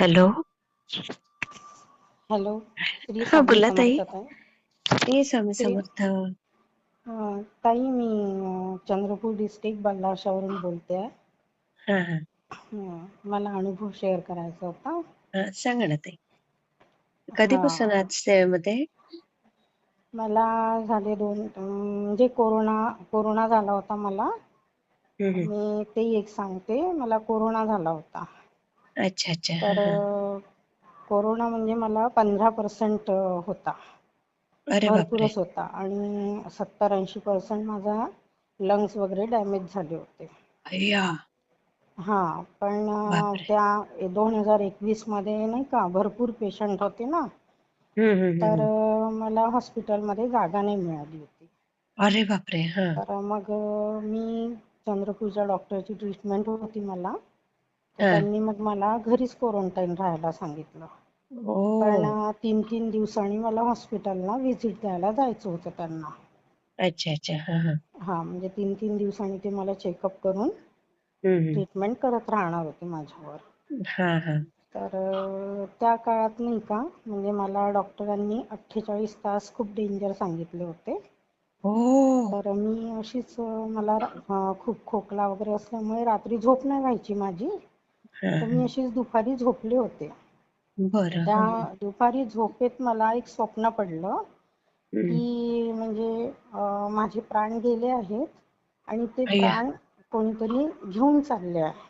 Hello. Hello. Shri हा बोला ताई. ते स्वामी श्री समर्थ. ताई मी चंद्रपूर डिस्ट्रिक्ट बल्लारशावरून बोलते. मला अनुभव शेअर करायचा होता. सांगा ना ताई. कधीपासून आहात सेवेमध्ये? मला झाले दोन म्हणजे कोरोना कोरोना झाला होता मला. मी ते एक सांगते. मला कोरोना झाला होता. अच्छा अच्छा. तर हा कोरोना म्हणजे मला पंधरा पर्सेंट होता. अरे बापरे. भरपूरच होता आणि सत्तर ऐंशी पर्सेंट माझा लंग्स वगैरे डॅमेज झाले होते. अय्या. हा पण अं, बापरे. त्या दोन हजार एकवीसमध्ये नाही का भरपूर पेशंट होते ना. हम्म हम्म तर हम्म. अं, मला हॉस्पिटलमध्ये जागा नाही मिळाली होती. अरे बापरे हा. तर मग अं, मी चंद्रपूरच्या डॉक्टरची ट्रीटमेंट होती मला. त्यांनी मग मला घरीच क्वारंटाईन राहायला सांगितलं. ओ पण तीन तीन दिवसांनी मला हॉस्पिटलला व्हिजिट द्यायला जायचं होतं त्यांना. अच्छा अच्छा. हा हा. हा म्हणजे तीन तीन दिवसांनी ते मला चेकअप करून ट्रीटमेंट करत राहणार होते माझ्यावर. हा हा. तर त्या काळात नाही का म्हणजे मला डॉक्टरांनी अठ्ठेचाळीस तास खूप डेंजर सांगितले होते. ओ तर मी अशीच मला खूप खोकला वगैरे असल्यामुळे रात्री झोप नाही व्हायची माझी. हा तर मी अशीच दुपारी झोपले होते. त्या हा. हा दुपारी झोपेत मला एक स्वप्न पडलं की म्हणजे माझे प्राण गेले आहेत आणि ते प्राण कोणीतरी घेऊन चालले आहे.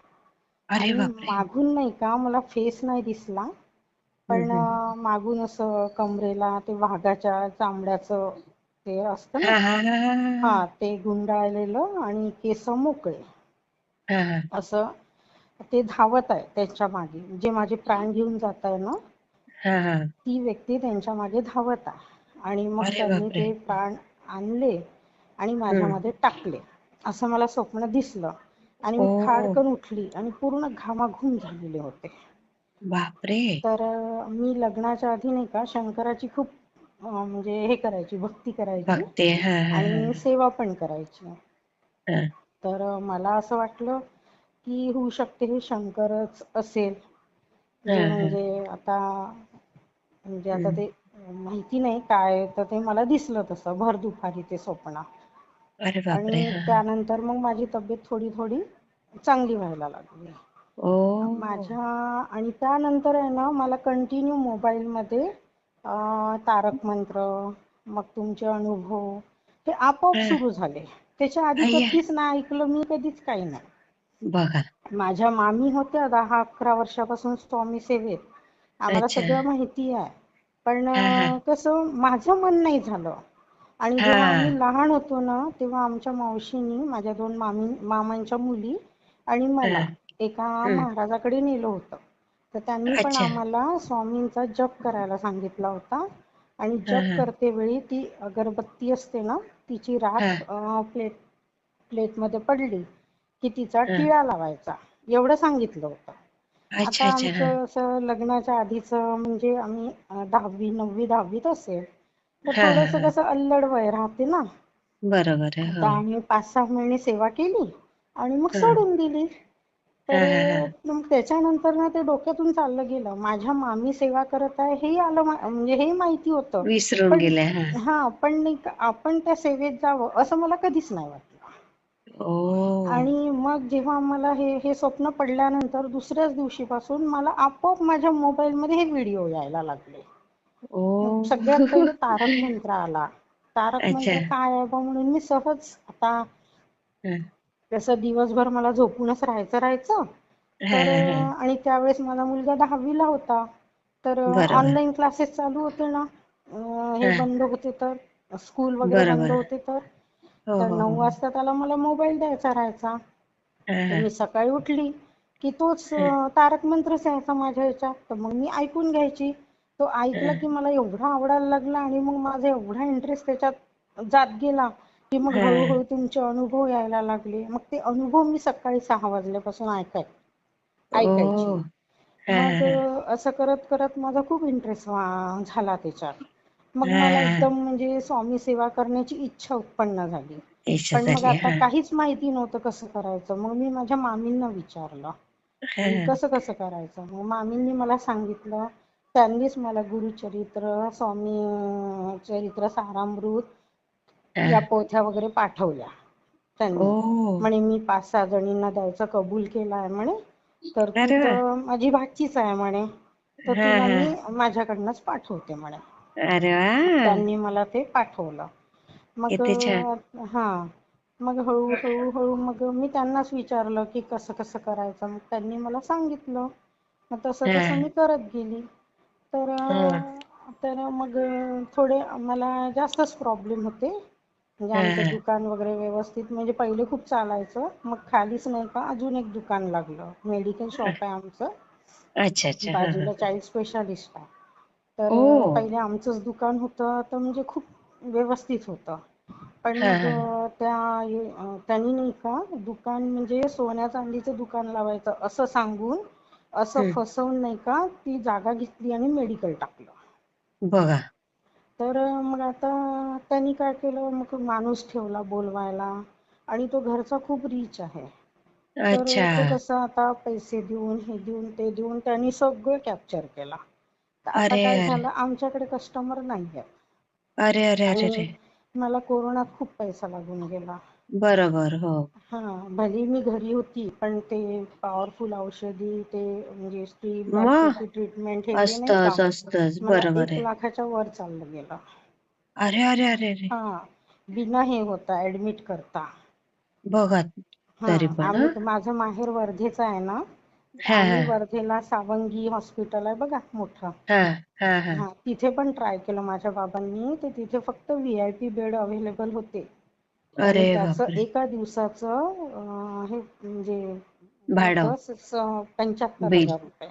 अरे मागून नाही का मला फेस नाही दिसला. पण मागून असं कमरेला ते वाघाच्या चामड्याचं ते असतं ना हा ते गुंडाळलेलं आणि केस मोकळे. असं ते धावत आहे त्यांच्या मागे. जे माझे प्राण घेऊन जात आहे ना ती व्यक्ती त्यांच्या मागे धावत आहे. आणि मग त्यांनी ते प्राण आणले आणि माझ्यामध्ये टाकले. असं मला स्वप्न दिसलं. आणि मी खाडकन उठली आणि पूर्ण घामाघूम झालेले होते. बापरे. तर मी लग्नाच्या आधी नाही का शंकराची खूप म्हणजे हे करायची भक्ती करायची. आणि सेवा पण करायची. तर मला असं वाटलं की होऊ शकते हे शंकरच असेल. म्हणजे आता म्हणजे आता ते माहिती नाही काय तर ते मला दिसलं तसं भर दुपारी ते स्वप्न. आणि त्यानंतर मग माझी तब्येत थोडी थोडी चांगली व्हायला लागली. माझ्या आणि त्यानंतर आहे ना मला कंटिन्यू मोबाईलमध्ये अ तारक मंत्र मग तुमचे अनुभव हे आपोआप सुरू झाले. त्याच्या आधी कधीच ना ऐकलं मी कधीच काही नाही. बघा माझ्या मामी होत्या दहा अकरा वर्षापासून स्वामी सेवेत. आम्हाला सगळं माहिती आहे. पण कसं माझं मन नाही झालं. आणि जेव्हा आम्ही लहान होतो ना तेव्हा आमच्या मावशीनी माझ्या दोन मामी मामांच्या मुली आणि मला एका महाराजाकडे नेलं होतं. तर त्यांनी पण आम्हाला स्वामींचा जप करायला सांगितला होता. आणि जप करते वेळी ती अगरबत्ती असते ना तिची राख प्लेट प्लेटमध्ये पडली. कि तिचा टिळा लावायचा. एवढं सांगितलं होतं. आता अच्छा अच्छा आमचं असं लग्नाच्या आधीच म्हणजे आम्ही दहावी नववी दहावीत असेल तर थोडस कसं अल्लड वय राहते ना. बरोबर हो. आम्ही पाच सहा महिने सेवा केली आणि मग सोडून दिली. तर मग त्याच्यानंतर ना ते डोक्यातून चाललं गेलं. माझ्या मामी सेवा करत आहे हे आलं म्हणजे हे माहिती होत. विसरून गेल्या हा. पण नाही आपण त्या सेवेत जावं असं मला कधीच नाही वाटलं. ओ आणि मग जेव्हा मला हे हे स्वप्न पडल्यानंतर दुसऱ्याच दिवशीपासून मला आपोआप माझ्या मोबाईलमध्ये हे व्हिडिओ यायला लागले. सगळ्यात पहिले तारक मंत्र आला. तारक मंत्र काय आहे बा म्हणून मी सहज आता तसं दिवसभर मला झोपूनच राहायचं राहायचं. हा तर हा. आणि त्यावेळेस माझा मुलगा दहावीला होता. तर ऑनलाईन क्लासेस चालू होते ना. हे हा. बंद होते तर स्कूल वगैरे बंद होते तर. हो तर हो नऊ हो. वाजता त्याला मला मोबाईल द्यायचा राहायचा. हा तर हा मी सकाळी उठली की तोच हा तारक मंत्रच यायचा माझ्या ह्याच्यात. तर मग मी ऐकून घ्यायची. तो ऐकला की मला एवढा आवडायला लागला आणि मग माझा एवढा इंटरेस्ट त्याच्यात जात गेला की मग हा हळूहळू तुमचे अनुभव यायला लागले. मग ते अनुभव मी सकाळी सहा वाजल्यापासून ऐकाय ऐकायची. हा मग हा असं करत करत माझा खूप इंटरेस्ट झाला त्याच्यात. मग मला एकदम म्हणजे स्वामी सेवा करण्याची इच्छा उत्पन्न झाली. पण मग आता काहीच माहिती नव्हतं कसं करायचं. मग मी माझ्या मामींना विचारलं. कसं कसं करायचं? मग मामींनी मला सांगितलं त्यांनीच मला गुरुचरित्र स्वामी चरित्र सारामृत. या पोथ्या वगैरे पाठवल्या त्यांनी. म्हणे मी पाच सहा जणींना द्यायचं कबूल केलं आहे म्हणे. तर माझी भाचीच आहे म्हणे. तर तुला मी माझ्याकडनंच पाठवते म्हणे. अरे वा. त्यांनी मला ते पाठवलं. मग किती छान. अं, हा. मग हळू हळू हळू मग मी त्यांनाच विचारलं की कसं कसं करायचं? मग त्यांनी मला सांगितलं. मग तसं हा. तसं मी करत गेली. तर हा. अं, तर मग अं, थोडे मला जास्तच प्रॉब्लेम होते. म्हणजे हा. आमचं हा दुकान वगैरे व्यवस्थित म्हणजे पहिले खूप चालायचं. मग खालीच नाही का अजून एक दुकान लागलं. मेडिकल शॉप आहे आमचं. अच्छा अच्छा. हा हा. बाजूला चाईल्ड स्पेशालिस्ट आहे. तर पहिले आमचंच दुकान होतं तर म्हणजे खूप व्यवस्थित होतं. पण मग त्या त्यांनी नाही का दुकान म्हणजे सोन्या चांदीचं दुकान लावायचं असं सांगून असं फसवून नाही का ती जागा घेतली आणि मेडिकल टाकलं. बघा. तर मग आता त्यांनी काय केलं मग माणूस ठेवला बोलवायला आणि तो घरचा खूप रिच आहे. तर कसा आता पैसे देऊन हे देऊन ते देऊन त्यांनी सगळं कॅप्चर केला. तर आता अरे काय झालं? आमच्याकडे कस्टमर नाही आहेत अरे अरे अरे अरे. मला कोरोनात खूप पैसा लागून गेला. बरोबर हो. हा भले मी घरी होती पण ते पॉवरफुल औषधी ते म्हणजे बाकीची ट्रीटमेंट हे बरोबर एक लाखाच्या वर चाललं गेलं. अरे अरे अरे अरे. हा बिना हे होता ऍडमिट करता. बघा तरी पण. माझं माहेर वर्धेच आहे ना हा वर्धेला सावंगी हॉस्पिटल आहे बघा मोठं. हा हा हा. हा तिथे पण ट्राय केलं माझ्या बाबांनी. तर तिथे फक्त V I P bed available होते. अरे आणि त्याचं बापरे. एका दिवसाचं हे म्हणजे भाडं. होतं पंच्याहत्तर हजार रुपये.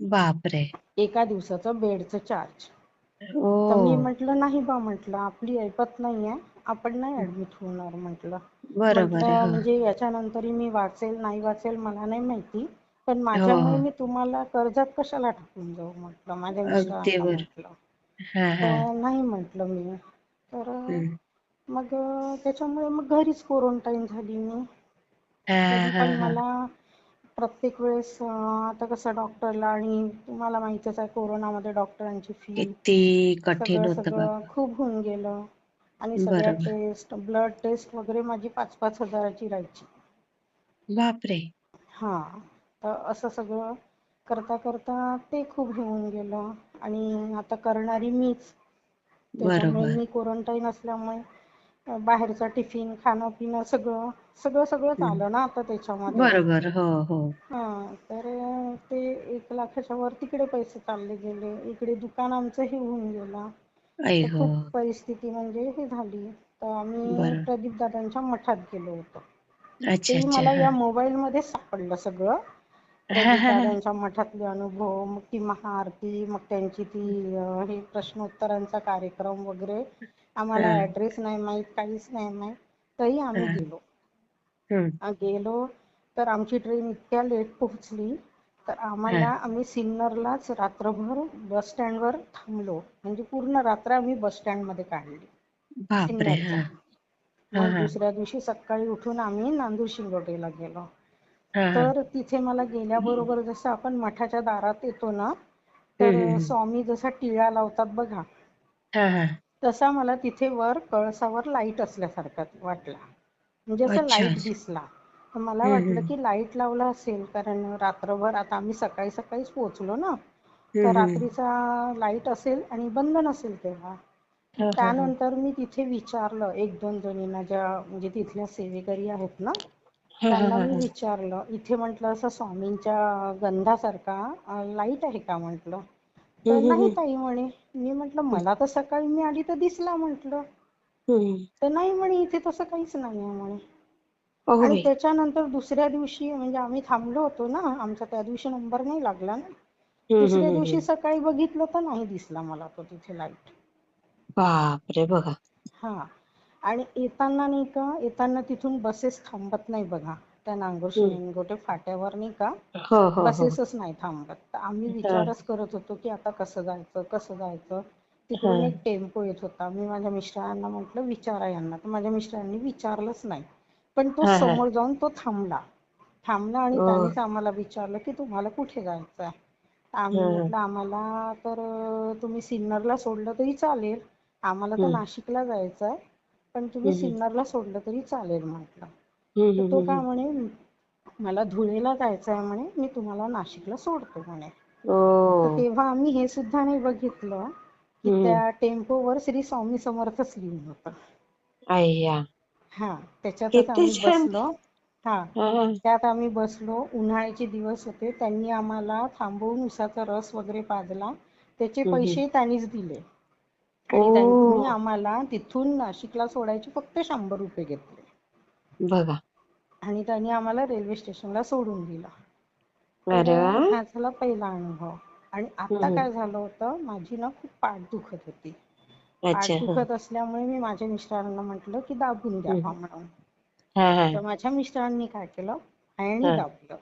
बापरे. एका दिवसाचं बेडचं चार्ज. तर मी म्हटलं नाही बा म्हटलं आपली ऐपत नाहीये आपण नाही ऍडमिट होणार म्हटलं. बरोबर म्हणजे याच्यानंतर मी वाचेल नाही वाचेल मला नाही माहिती. पण माझ्यामुळे हो. मी तुम्हाला कर्जात कशाला टाकून जाऊ म्हटलं? माझ्या मिस्टरांना म्हटलं. तर नाही म्हटलं मी. तर. मग त्याच्यामुळे मग घरीच क्वारंटाईन झाली मी. पण मला प्रत्येक वेळेस आता कसं डॉक्टरला आणि तुम्हाला माहितच आहे कोरोनामध्ये डॉक्टरांची फी किती कठीण सगळं खूप होऊन गेलं. आणि सगळ्या टेस्ट ब्लड टेस्ट वगैरे माझी पाच पाच हजाराची राहायची. बापरे. हा. असं सगळं करता करता ते खूप होऊन गेलं. आणि आता करणारी मीच. त्याच्यामुळे मी क्वारंटाईन असल्यामुळे बाहेरच टिफिन खाणं पिणं सगळं सगळं सगळंच. आलं ना आता त्याच्यामध्ये. बरोबर. हो हो. हा तर ते एक लाखाच्या वर तिकडे पैसे चालले गेले. इकडे दुकान आमचं हे होऊन गेलं. खूप परिस्थिती म्हणजे हे झाली. तर आम्ही प्रदीप दादांच्या मठात गेलो होतो. ते मला या मोबाईल मध्ये सापडलं सगळं. दादांच्या मठातले अनुभव मग ती महाआरती मग त्यांची ती हे प्रश्नोत्तरांचा कार्यक्रम वगैरे. आम्हाला ऍड्रेस नाही माहीत काहीच नाही माहीत. तरी आम्ही गेलो. हम्म. गेलो. तर आमची ट्रेन इतक्या लेट पोहोचली. तर आम्हाला आम्ही सिन्नरलाच रात्रभर बस स्टँड वर थांबलो. म्हणजे पूर्ण रात्र आम्ही बस स्टँडमध्ये काढली. बापरे सिन्नरच्या हा मग हा. दुसऱ्या दिवशी सकाळी उठून आम्ही नांदूर शिंगोटेला गेलो. तर तिथे मला गेल्याबरोबर जसं आपण मठाच्या दारात येतो ना तर स्वामी जसा टिळा लावतात बघा तसा मला तिथे वर कळसावर लाइट असल्यासारखा वाटला. म्हणजे असं लाइट दिसला. तर मला वाटलं की लाइट लावला असेल कारण रात्रभर आता आम्ही सकाळी सकाळीच पोहोचलो ना तर रात्रीचा लाइट असेल आणि बंद नसेल तेव्हा. त्यानंतर मी तिथे विचारलं एक दोन जणींना ज्या म्हणजे तिथल्या सेवेकरी आहेत ना त्यांना मी विचारलं. इथे म्हंटलं असं स्वामींच्या गंधासारखा लाइट आहे का म्हंटलं. तर नाही ताई म्हणे. मी म्हंटलं मला तर सकाळी मी आली तर दिसला म्हंटलं. तर नाही म्हणे इथे तसं काहीच नाही आहे म्हणे आणि त्याच्यानंतर दुसऱ्या दिवशी म्हणजे आम्ही थांबलो होतो ना आमचा त्या दिवशी नंबर नाही लागला ना. दुसऱ्या दिवशी सकाळी बघितलं तर नाही दिसला मला तो तिथे लाइट बापरे बघा. हा. आणि येताना नाही का येताना तिथून बसेस थांबत नाही बघा. त्या नांगोर शिंगोटे फाट्यावर नाही का हो हो हो. बसेसच नाही थांबत. आम्ही हा विचारच करत होतो की आता कसं जायचं कसं जायचं? हा. तिकडून एक टेम्पो येत होता. मी माझ्या मिस्टरांना म्हटलं विचारा यांना. तर माझ्या मिस्टरांनी विचारलंच नाही. पण तो हा हा. समोर जाऊन तो थांबला. थांबला आणि हो. त्यानेच आम्हाला विचारलं की तुम्हाला कुठे जायचं आहे आम्ही हं. म्हटलं आम्हाला तर तुम्ही सिन्नरला सोडलं तरी चालेल. आम्हाला तर हं. नाशिकला जायचं आहे पण तुम्ही. सिन्नरला सोडलं तरी चालेल म्हटलं. तर तो काय. म्हणे मला धुळेला जायचं आहे म्हणे मी तुम्हाला नाशिकला सोडतो म्हणे. तेव्हा आम्ही हे सुद्धा नाही बघितलं की. त्या टेम्पोवर श्री स्वामी समर्थच लिहून होतं. हा त्याच्यातच आम्ही बसलो. हा त्यात आम्ही बसलो उन्हाळ्याचे दिवस होते त्यांनी आम्हाला थांबवून उसाचा रस वगैरे पाजला त्याचे. पैसे त्यांनीच दिले. आणि त्यांनी आम्हाला तिथून नाशिकला सोडायचे फक्त शंभर रुपये घेतले. बघा. आणि त्यांनी आम्हाला रेल्वे स्टेशनला सोडून दिलं. हा झाला पहिला अनुभव. आणि आता. काय झालं होतं माझी ना खूप पाठ दुखत होती. पाठ दुखत असल्यामुळे मी माझ्या मिस्टरांना म्हटलं की दाबून. द्यावा म्हणून. तर माझ्या मिस्टरांनी काय केलं? पायाने दाबलं.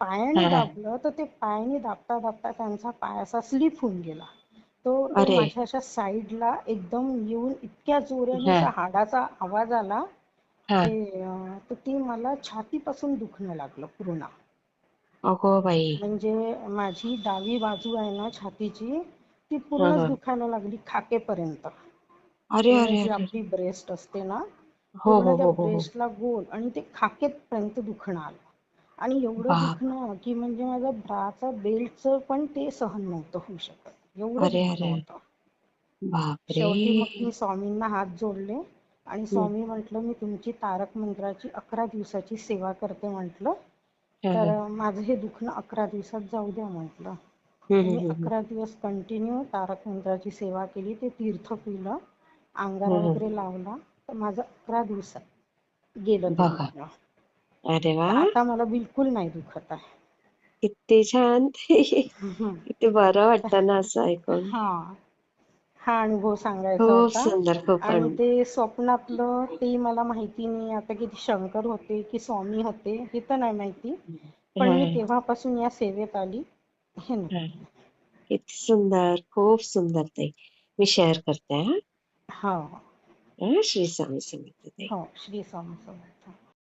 पायाने दाबलं तर ते पायाने दाबता दाबता त्यांचा पाय असा स्लिप होऊन गेला. तो माझ्या अशा साईडला एकदम येऊन इतक्या जोराने हा. हाडाचा आवाज आला हा. ते अं, तर ती मला छातीपासून दुखणं लागलं पूर्ण. अगो बाई. म्हणजे माझी डावी बाजू आहे ना छातीची ती हा पूर्णच हा. दुखायला लागली खाकेपर्यंत. अरे पूर्ण अरे जी अरे. आपली ब्रेस्ट असते ना हो पूर्ण हो त्या हो हो हो. ब्रेस्टला गोल आणि ते खाकेपर्यंत दुखणं आलं. आणि एवढं बाप. दुखणं की म्हणजे माझ्या ब्राचा बेल्टचं पण ते सहन नव्हतं होऊ शकत. एवढं अरे अरे. होतं. बापरे. शेवटी मग मी स्वामींना हात जोडले आणि. स्वामी म्हटलं मी तुमची तारक मंत्राची अकरा दिवसाची सेवा करते म्हटलं. तर माझं हे दुखणं अकरा दिवसात जाऊ द्या म्हटलं. मी. अकरा दिवस कंटिन्यू तारक मंत्राची सेवा केली. ते तीर्थ पिलं अंगारा हं. वगैरे लावला. तर माझं अकरा दिवसात गेलं ते बघा. अरे वा. आता मला बिलकुल नाही दुखत आहे. किती छान. हम्म. किती बरं वाटतं ना असं ऐकून. हा. हा अनुभव सांगायचा खूप होता. सुंदर खूप आणि ते स्वप्नातलं ते मला माहिती नाही. आता किती शंकर होते की स्वामी होते हे तर नाही माहिती. पण मी हा तेव्हापासून या सेवेत आली. हे हा किती सुंदर खूप सुंदर ताई. मी शेअर करते हा. हो. हा, श्री स्वामी समर्थ ताई. हो श्री स्वामी समर्थ.